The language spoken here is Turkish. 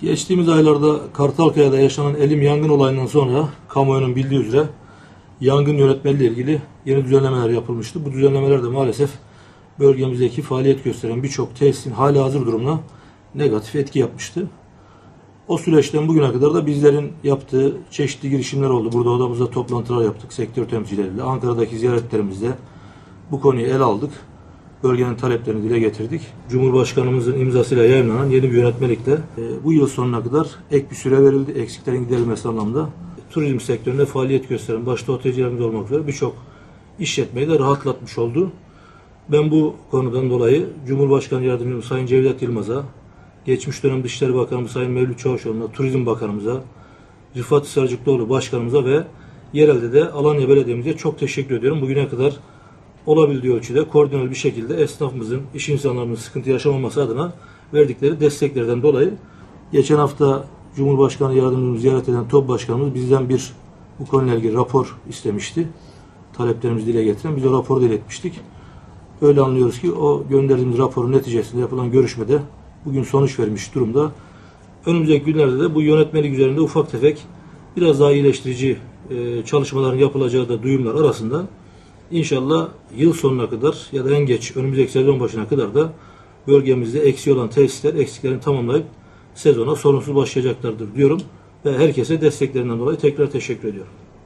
Geçtiğimiz aylarda Kartalkaya'da yaşanan elim yangın olayından sonra kamuoyunun bildiği üzere yangın yönetmeliği ilgili yeni düzenlemeler yapılmıştı. Bu düzenlemeler de maalesef bölgemizdeki faaliyet gösteren birçok tesisin hali hazır durumuna negatif etki yapmıştı. O süreçten bugüne kadar da bizlerin yaptığı çeşitli girişimler oldu. Burada odamızda toplantılar yaptık sektör temsilcileriyle. Ankara'daki ziyaretlerimizde bu konuyu ele aldık. Bölgenin taleplerini dile getirdik. Cumhurbaşkanımızın imzasıyla yayınlanan yeni bir yönetmelikle e, bu yıl sonuna kadar ek bir süre verildi. Eksiklerin giderilmesi anlamında. Turizm sektöründe faaliyet gösteren başta otelcilerimiz olmak üzere birçok işletmeyi de rahatlatmış oldu. Ben bu konudan dolayı Cumhurbaşkanı Yardımcımız Sayın Cevdet Yılmaz'a, geçmiş dönem Dışişleri Bakanımız Sayın Mevlüt Çavuşoğlu'na, Turizm Bakanımıza, Rıfat Sarıcıklıoğlu Başkanımıza ve yerelde de Alanya Belediye'mize çok teşekkür ediyorum. Bugüne kadar olabildiği ölçüde koordineli bir şekilde esnafımızın, iş insanlarımızın sıkıntı yaşamaması adına verdikleri desteklerden dolayı geçen hafta Cumhurbaşkanı Yardımcımızı ziyaret eden TOB Başkanımız bizden bir bu konuyla ilgili rapor istemişti. Taleplerimizi dile getiren. Biz o raporu da iletmiştik. Öyle anlıyoruz ki o gönderdiğimiz raporun neticesinde yapılan görüşmede bugün sonuç vermiş durumda. Önümüzdeki günlerde de bu yönetmelik üzerinde ufak tefek biraz daha iyileştirici e, çalışmaların yapılacağı da duyumlar arasında inşallah yıl sonuna kadar ya da en geç önümüzdeki sezon başına kadar da bölgemizde eksiği olan tesisler eksiklerini tamamlayıp sezona sorunsuz başlayacaklardır diyorum ve herkese desteklerinden dolayı tekrar teşekkür ediyorum.